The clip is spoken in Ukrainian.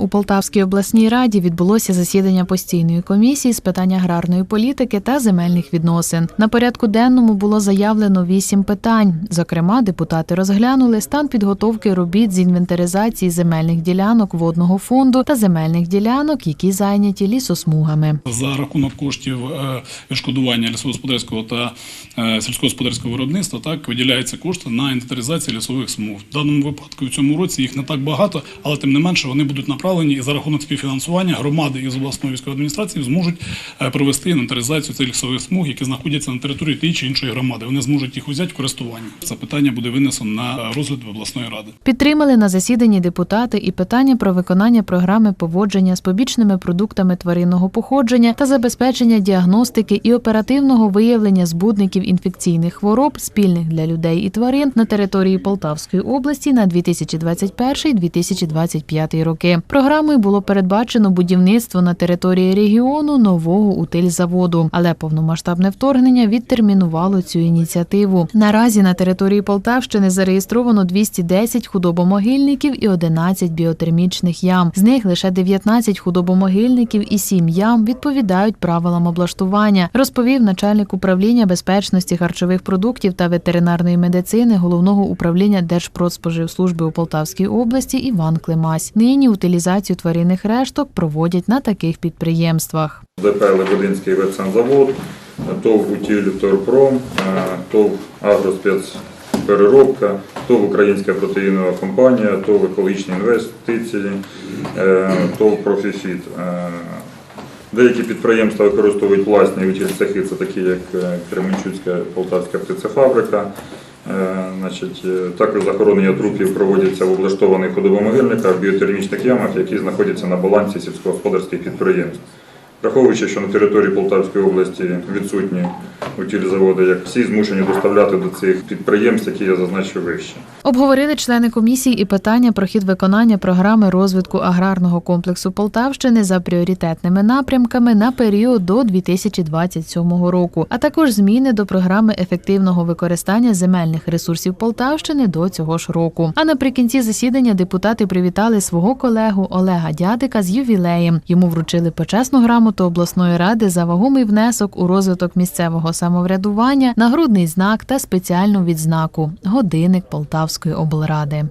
У Полтавській обласній раді відбулося засідання постійної комісії з питань аграрної політики та земельних відносин. На порядку денному було заявлено вісім питань. Зокрема, депутати розглянули стан підготовки робіт з інвентаризації земельних ділянок водного фонду та земельних ділянок, які зайняті лісосмугами. За рахунок коштів е, відшкодування лісогосподарського та е, сільськогосподарського виробництва так виділяються кошти на інвентаризацію лісових смуг. В даному випадку в цьому році їх не так багато, але тим не менше вони будуть направлені і за рахунок співфінансування громади із обласної військової адміністрації зможуть е, провести інвентаризацію цих лісових смуг, які знаходяться на території тієї чи іншої громади. Вони зможуть їх взяти в користування. Це питання буде винесено на розгляд обласної ради. Підтримали на засіданні депутати і питання про виконання програми поводження з побічними продуктами тваринного походження та забезпечення діагностики і оперативного виявлення збудників інфекційних хвороб спільних для людей і тварин на території Полтавської області на 2021-2025 роки. Програмою було передбачено будівництво на території регіону нового утильзаводу, але повномасштабне вторгнення відтермінувало цю ініціативу. Наразі на території Полтавщини зареєстровано 210 худобомогильників і 11 біотермічних ям. З них лише 19 худобомогильників і 7 ям відповідають правилам облаштування, розповів начальник управління безпечності харчових продуктів та ветеринарної медицини головного управління Держпродспоживслужби у Полтавській області Іван Климась. Нині утилізацію тваринних решток проводять на таких підприємствах. ДП Лебединський ветсанзавод, ТОВ «Утиліторпром», е, ТОВ «Агроспецпереробка», ТОВ Українська протеїнова компанія, ТОВ «Екологічні інвестиції», е, ТОВ «Профіфіт». Е, Деякі підприємства використовують власні утильцехи, це такі як е, Кременчуцька Полтавська птицефабрика. Е, Значить, е, також захоронення трупів проводяться в облаштованих ходовомогильниках, біотермічних ямах, які знаходяться на балансі сільськогосподарських підприємств. Враховуючи, що на території Полтавської області відсутні утилізаводи, як всі змушені доставляти до цих підприємств, які я зазначив вище. Обговорили члени комісії і питання про хід виконання програми розвитку аграрного комплексу Полтавщини за пріоритетними напрямками на період до 2027 року, а також зміни до програми ефективного використання земельних ресурсів Полтавщини до цього ж року. А наприкінці засідання депутати привітали свого колегу Олега Дядика з ювілеєм. Йому вручили почесну грамоту обласної ради за вагомий внесок у розвиток місцевого самоврядування, нагрудний знак та спеціальну відзнаку годинник Полтавської облради.